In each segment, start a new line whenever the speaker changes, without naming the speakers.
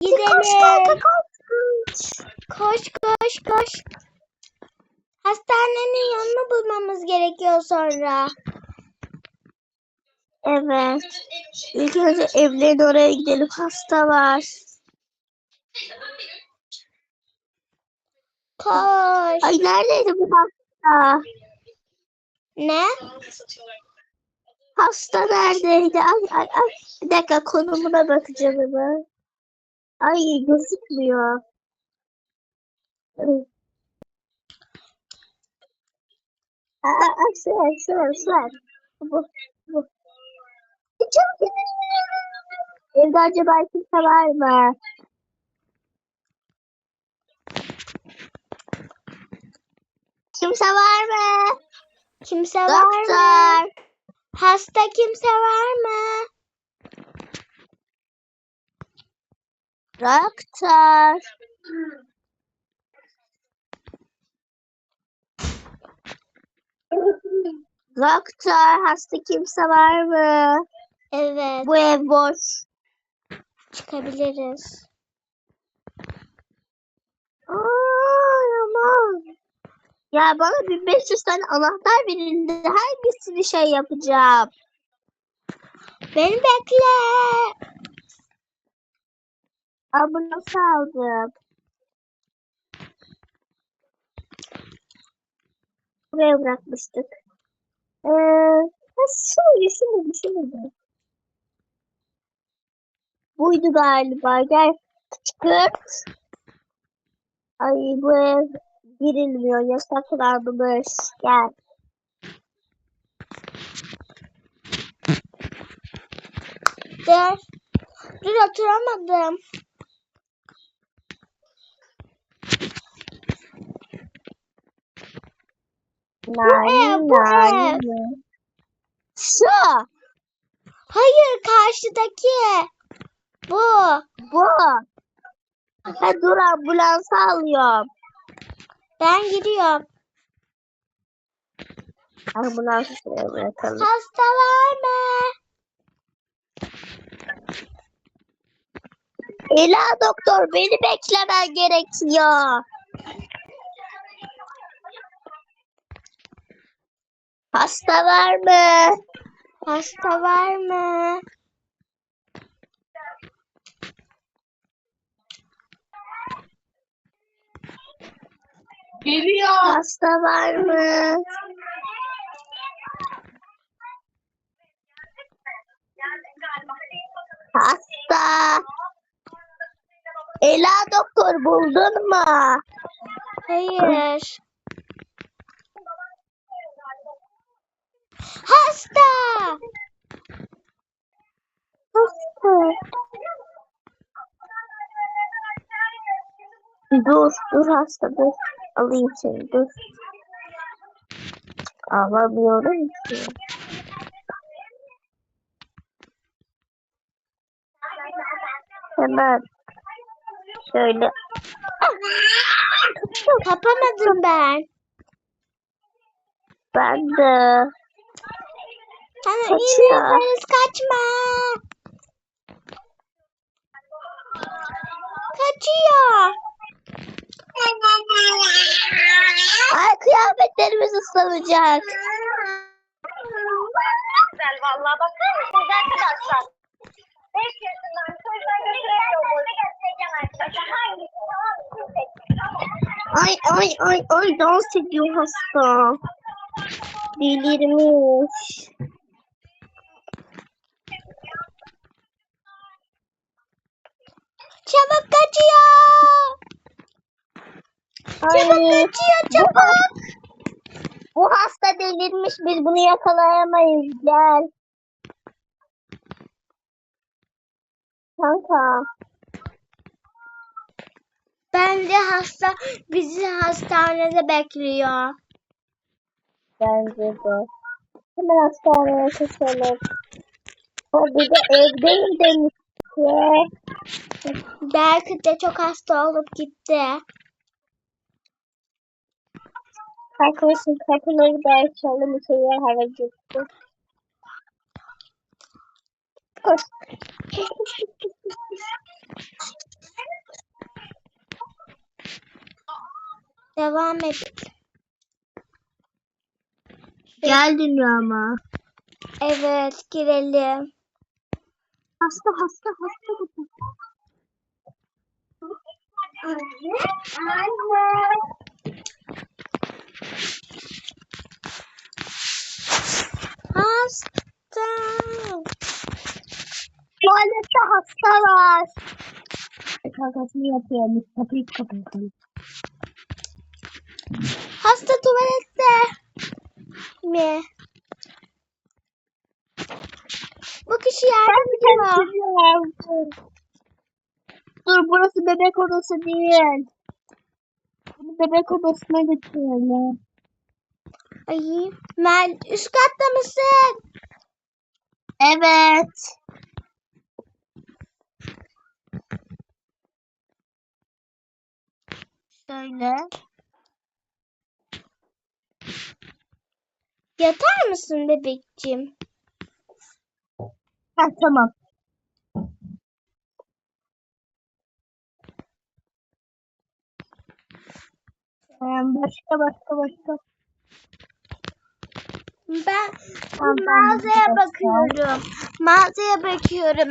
Gidelim.
Koş kanka koş.
Koş koş koş. Hastanenin yolunu bulmamız gerekiyor sonra.
Evet. İlk önce evlerin oraya gidelim. Hasta var.
Koş.
Ay neredeydi bu hasta?
Ne?
Hasta neredeydi? Ay ay ay. Bir dakika konumuna bakacağım hemen. Ay gözükmüyor. Şuraya, şuraya, şuraya. Bu, bu. Çabuk gidin. Evde acaba kimse var mı? Kimse var mı?
Kimse var mı?
Doktor.
Hasta kimse var mı?
Doktor. Doktor, hasta kimse var mı?
Evet.
Bu ev boş.
Çıkabiliriz.
Aa, aman. Ya bana 1500 tane anahtar verildi. Hangisini şey yapacağım?
Beni bekle.
Ambulans aldım. Buraya bırakmıştık. Ee, muydu, şu muydu? Buydu galiba. Gel çıkırt. Ay bu ev girilmiyor. Yasaklanmış. Gel.
Dur. Dur oturamadım.
Nane,
ev, bu
nane.
ev.
Şu.
Hayır karşıdaki. Bu.
Bu. Ha, dur ambulans alıyorum.
Ben giriyorum.
Ambulansı şuraya bırakalım.
Hasta var mı?
Ela doktor beni beklemen gerekiyor. Hasta var mı?
Hasta var mı?
Geliyor. Hasta var mı? Hasta. Ela doktor buldun mu?
Hayır. Hasta.
Hasta. Dur, dur hasta dur. Alayım seni dur. Alamıyorum ki. Hemen şöyle.
Kapamadım ben.
Ben de. Kaçıyor.
iğneleriniz kaçma. Kaçıyor.
Ay kıyafetlerimiz ıslanacak.
güzel vallahi bakar mısınız arkadaşlar? 5 yaşından çocuğa götüremiyor. Göstereceğim arkadaşlar. Hangisi hangisini seçeceğim?
Ay ay ay ay dans ediyor hasta. Delirmiş.
Çabuk kaçıyor.
Ay,
Çabuk kaçıyor
bu,
çabuk.
bu hasta delirmiş biz bunu yakalayamayız gel. Kanka.
Bence hasta bizi hastanede bekliyor.
Bence de. Hemen hastaneye kaçalım. O bir de evdeyim demişti.
Belki de çok hasta olup gitti.
Haklısın. Kapıları da açalım. İçeriye hava gitti. Koş.
Devam edelim.
Geldin ama.
Evet girelim.
Hasta hasta hasta.
Hasta.
Tuvalette hasta var. Kakasını yapıyormuş. Kapıyı kapatalım.
Hasta tuvalette. Mi? Bu kişi yardım ediyor.
Dur burası bebek odası değil. Bunu bebek odasına götürelim.
Ay, Mel üst katta mısın?
Evet. Şöyle.
Yatar mısın bebekciğim?
Ha tamam. Başka başka başka.
Ben
Tamam,
mağazaya
tamam.
bakıyorum. Mağazaya bakıyorum.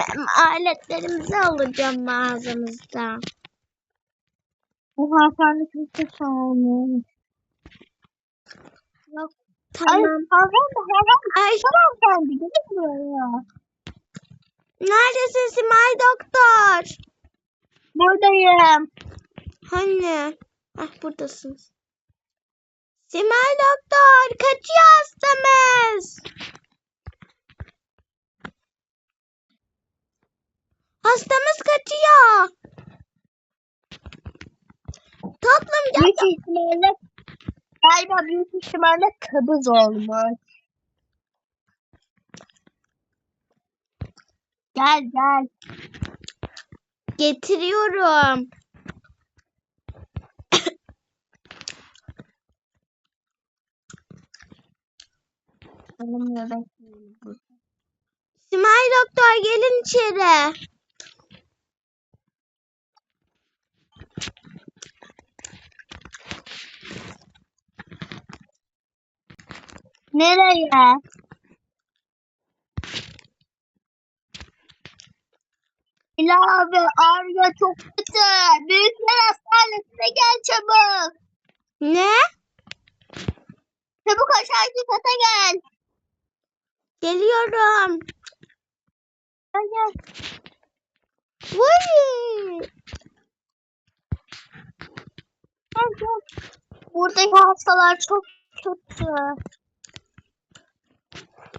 Aletlerimizi alacağım mağazamızda.
Bu hanımefendi kimse sağlamıyor. Yok. Ay
Tamam.
hanımefendi hanımefendi.
Ay,
Hanımefendi gelin buraya.
neredesin Simay doktor?
Buradayım.
Hani? Ah buradasın. Simay doktor, kaçıyor hastamız. Hastamız kaçıyor. Tatlım gel.
Büyük ihtimalle galiba büyük ihtimalle kabız olmuş. Gel gel.
Getiriyorum.
Benim bekleyelim.
Simay doktor gelin içeri.
Nereye? İlave Arya çok kötü. Büyükler hastanesine gel çabuk.
Ne?
Çabuk aşağıki kata gel.
Geliyorum.
Gel gel.
Vay.
Gel gel. Buradaki hastalar çok kötü.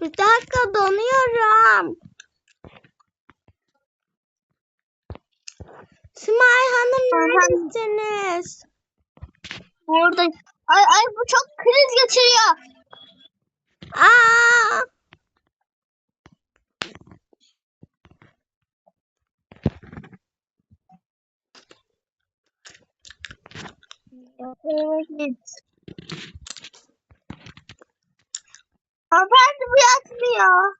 Bir dakika donuyorum. Simay Hanım neredesiniz?
Burada. Ay ay bu çok kriz geçiriyor.
Aa!
Evet. Bu yatmıyor.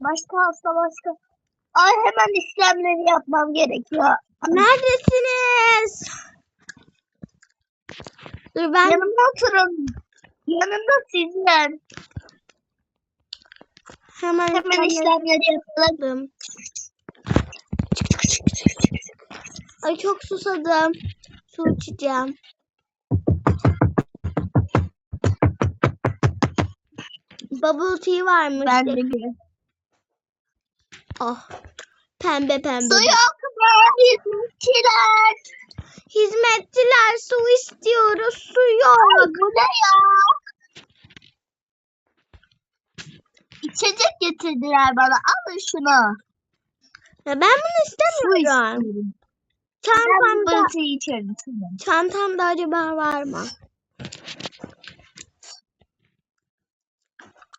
Başka hasta başka. Ay hemen işlemleri yapmam gerekiyor.
Neredesiniz? Dur ben
Yanımda oturun. Yanımda sizin.
hemen,
Hemen işlemleri yapalım.
yapalım. Ay çok susadım. Su içeceğim. Bubble tea varmış.
Ben de.
Oh. Pembe pembe.
Su yok mu? Hizmetçiler.
Hizmetçiler su istiyoruz. Su
Ay,
yok.
bu ne ya? İçecek getirdiler bana. Alın şunu.
Ya ben bunu
Su
istemiyorum.
istiyorum.
Çantamda,
şeyi içerim. Tamam.
çantamda acaba var mı?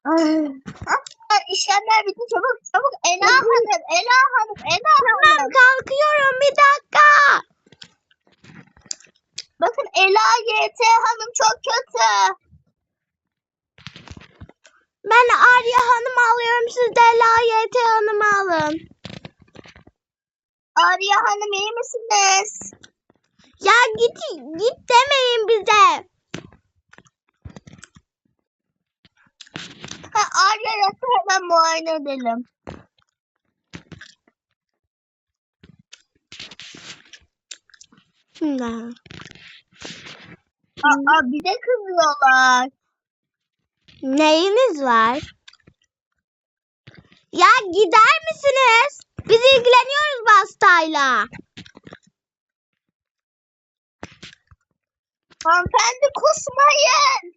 Ah, işlemler bitti çabuk çabuk. Ela Hanım, Ela Hanım, Ela
Tamam
Hanım.
kalkıyorum bir dakika.
Bakın Ela YT Hanım çok kötü.
Ben Arya Hanım alıyorum. Siz de Layete Hanım alın.
Arya Hanım iyi misiniz?
Ya git git demeyin bize.
Ha, Arya yatı hemen muayene edelim.
Hmm.
Aa, bize kızıyorlar.
Neyiniz var? Ya gider misiniz? Biz ilgileniyoruz bu hastayla.
Hanımefendi kusmayın.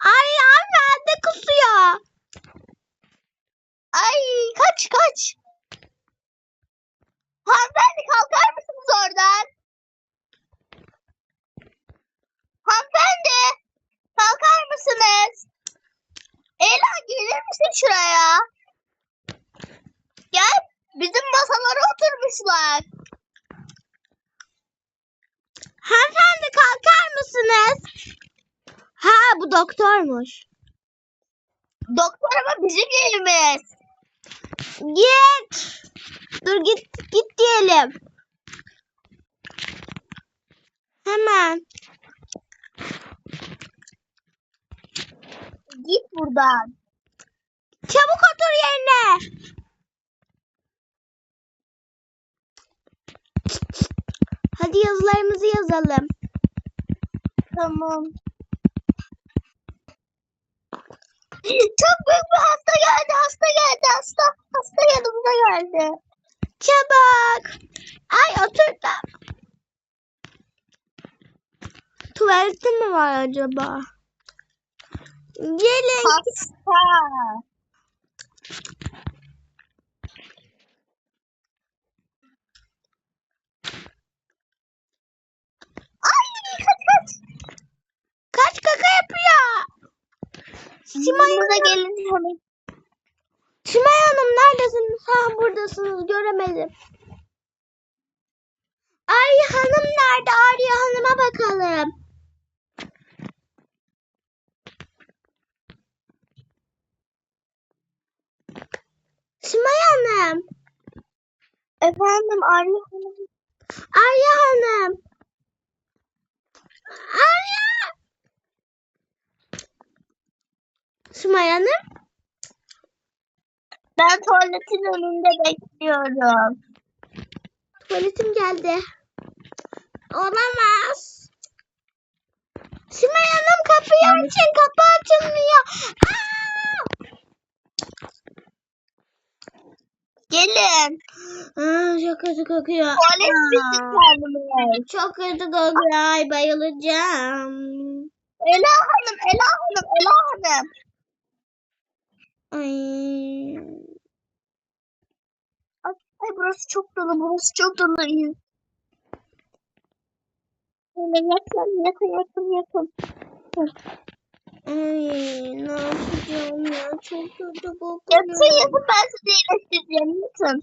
Ay hanımefendi kusuyor.
Ay kaç kaç. Hanımefendi kalkar mısınız oradan? Hanımefendi kalkar mısınız? Ela gelir misin şuraya? Bizim masalara oturmuşlar.
Hanımefendi kalkar mısınız? Ha bu doktormuş.
Doktor ama bizim yerimiz.
Git. Dur git git diyelim. Hemen.
Git buradan.
Çabuk otur yerine. Yazılarımızı yazalım.
Tamam. Çok büyük bir hasta geldi, hasta geldi, hasta, hasta yanımıza geldi.
Çabuk. Ay otur da. Tuvalette mi var acaba? Gelin.
Hasta. Ay kaç kaç.
Kaç kaka yapıyor? Simay Hanım.
gelin hemen.
Simay Hanım neredesiniz? Ha buradasınız göremedim. Arya Hanım nerede? Arya Hanım'a bakalım. Simay Hanım.
Efendim Arya Hanım.
Arya Hanım. Arya. Simay Hanım.
Ben tuvaletin önünde bekliyorum.
Tuvaletim geldi. Olamaz. Simay Hanım kapıyı açın. Kapı açılmıyor. Aa!
Gelin.
Aa, çok kötü kokuyor.
Tuvalet kendimiz.
Çok kötü kokuyor. Ay bayılacağım.
Ela Hanım, Ela Hanım, Ela Hanım.
Ay.
Ay, burası çok dolu, burası çok dolu. İyi. Şöyle yakın, yakın, yakın, yakın.
Ay ne yapacağım ya? Çok kötü kokuyor.
Yatın, yatın ben sizi iyileştireceğim. Yatın.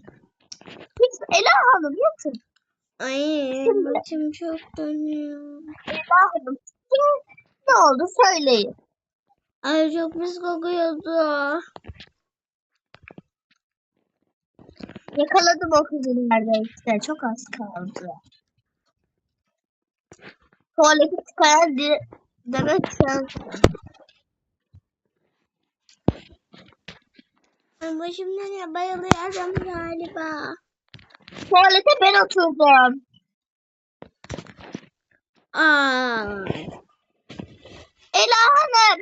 Lütfen Ela Hanım yatın.
Ay başım çok dönüyor.
Ela Hanım. Ne oldu söyleyin.
Ay çok pis kokuyordu.
Yakaladım o kızı neredeyse. Çok az kaldı. Tuvaleti tıkayan di- demek sensin.
Ay başım dönüyor. Bayılıyorum galiba.
Tuvalete ben oturdum.
Aa.
Ela Hanım.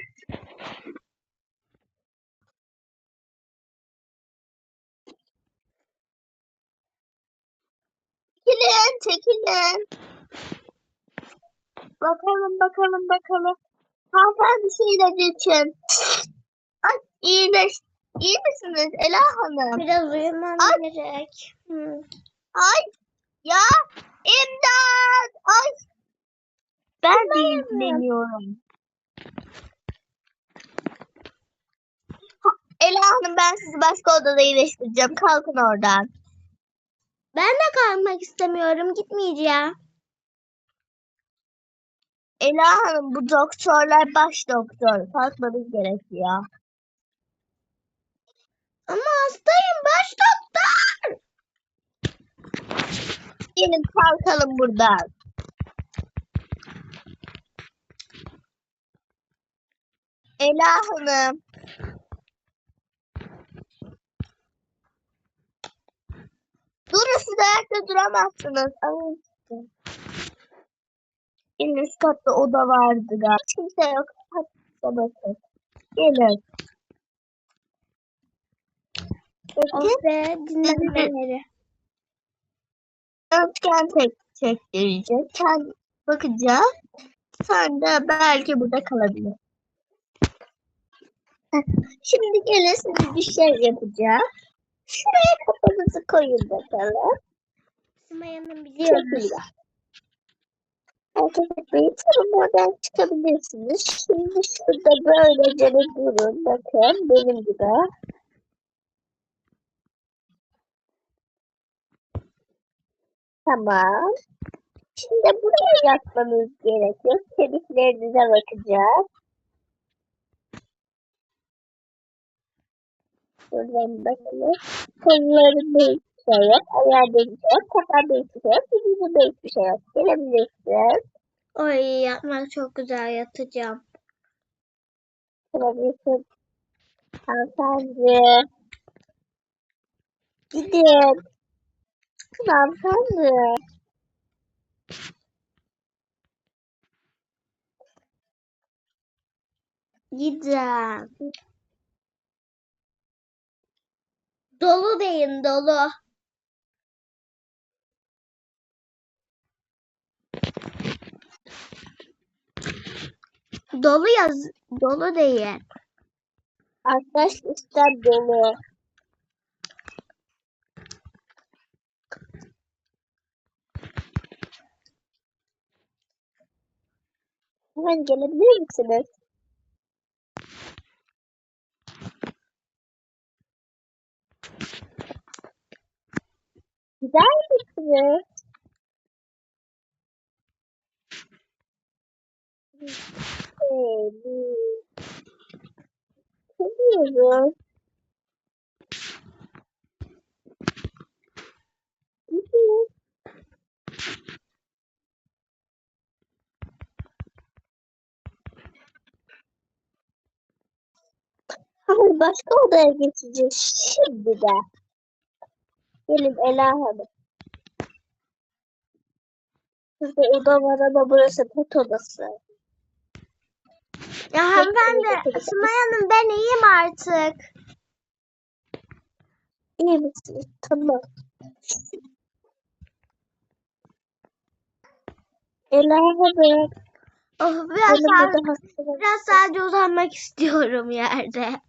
Çekilin, çekilin. Bakalım, bakalım, bakalım. Hanımefendi şeyler için. Ay, iyileş. İyi misiniz Ela Hanım?
Biraz uyumam
Ay.
gerek. Hı.
Ay, ya, imdat. Ay. Ben de ilgileniyorum. Ela Hanım ben sizi başka odada iyileştireceğim. Kalkın oradan.
Ben de kalmak istemiyorum. Gitmeyeceğim.
Ela Hanım bu doktorlar baş doktor. Kalkmanız gerekiyor.
Ama hastayım. Baş doktor.
gelin kalkalım buradan. Ela Hanım. Durun siz ayakta duramazsınız. Alın. En üst katta oda vardı galiba. Hiç kimse yok. Hadi size bakın. Gelin. Peki.
be dinlenme yeri.
Röntgen tek çektirecek. Kendi bakacağız. Sen de belki burada kalabilir. Şimdi gelin size bir şey yapacağız. Şuraya kafanızı koyun bakalım.
Simay Hanım
Çok
biliyormuş.
iyi. Hareket etmeyin. Tabii buradan çıkabilirsiniz. Şimdi şurada böylece de durun. Bakın benim gibi. Tamam. Şimdi buraya yatmanız gerekiyor. Kemiklerinize bakacağız. Buradan bakalım. Kollarında hiçbir şey yok. Ayağında hiçbir şey yok. Kafanda hiçbir şey yok. Vücudunda hiçbir şey yok. Gelebilirsin.
Oy yatmak çok güzel yatacağım.
Gelebilirsin. Hanımefendi. Gidin. Hanımefendi.
Gideceğim. Dolu deyin dolu. Dolu yaz. Dolu deyin.
Arkadaş üstten dolu. Hemen gelebilir misiniz? Gider misiniz? Seviyorum. Gidin. Hayır başka odaya geçeceğiz şimdi de. Gelin Ela Hanım. Burada oda var ama burası pet odası.
Ya hanımefendi, Simay Hanım ben iyiyim artık.
İyi misiniz? Tamam. Ela Hanım.
Oh, biraz, daha, biraz sadece uzanmak istiyorum yerde.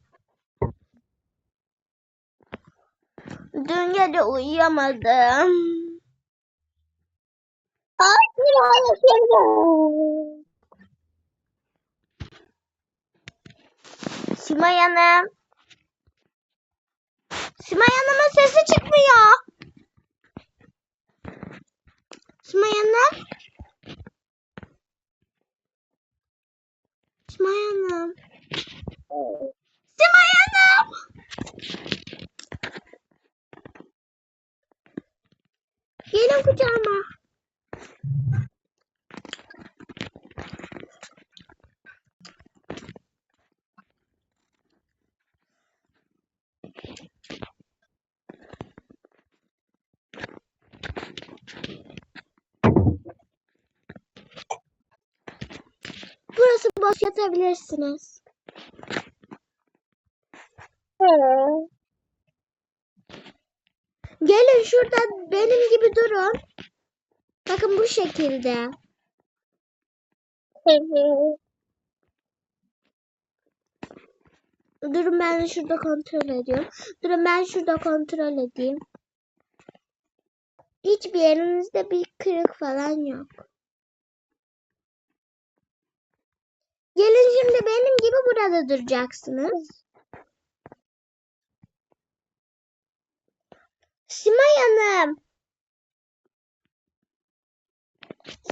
Dün gece uyuyamadım.
Hayır, hayır, hayır.
Simay Hanım. Simay Hanım'ın sesi çıkmıyor. Simay Hanım. Simay Hanım. Simay Hanım. Gelin kucağıma. Burası boş yatabilirsiniz.
Hı.
Gelin şurada benim gibi durun. Bakın bu şekilde. Durun ben şurada kontrol ediyorum. Durun ben şurada kontrol edeyim. Hiçbir yerinizde bir kırık falan yok. Gelin şimdi benim gibi burada duracaksınız. Simay Hanım.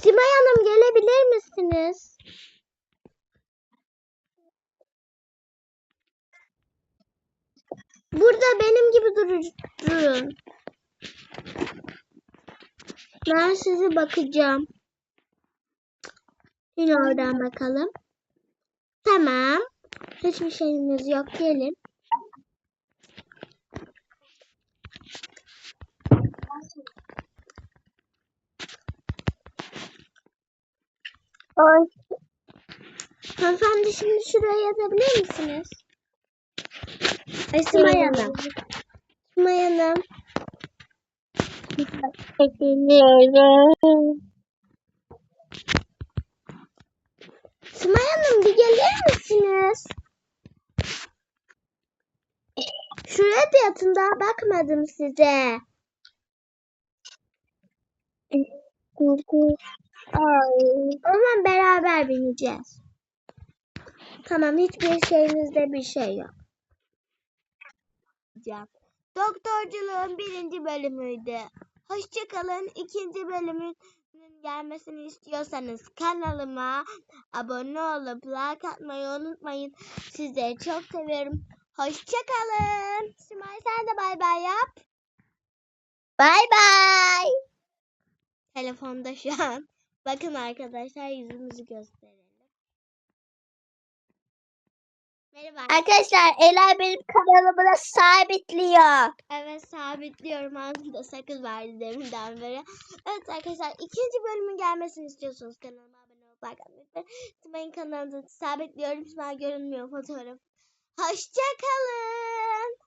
Simay Hanım gelebilir misiniz? Burada benim gibi dur- durun. Ben sizi bakacağım. Yine oradan bakalım. Tamam. Hiçbir şeyimiz yok. Gelin.
Ay,
Hanımefendi şimdi şuraya yazabilir misiniz? Simay Hanım. Simay Hanım. Simay Hanım bir gelir misiniz? Şuraya da yatın daha bakmadım size.
Ay.
O zaman beraber bineceğiz. Tamam hiçbir şeyinizde bir şey yok. Doktorculuğun birinci bölümüydü. Hoşçakalın. İkinci bölümün gelmesini istiyorsanız kanalıma abone olup like atmayı unutmayın. Sizleri çok seviyorum. Hoşçakalın. Simay sen de bay bay yap.
Bay bay.
Telefonda şu an. Bakın arkadaşlar yüzümüzü gösterelim. Merhaba.
Arkadaşlar Ela benim kanalımı sabitliyor.
Evet sabitliyorum ağzımda sakız vardı deminden beri. Evet arkadaşlar ikinci bölümün gelmesini istiyorsanız kanalıma abone olup like atmayı unutmayın. Simay'ın kanalında sabitliyorum. Simay görünmüyor fotoğraf. Hoşçakalın.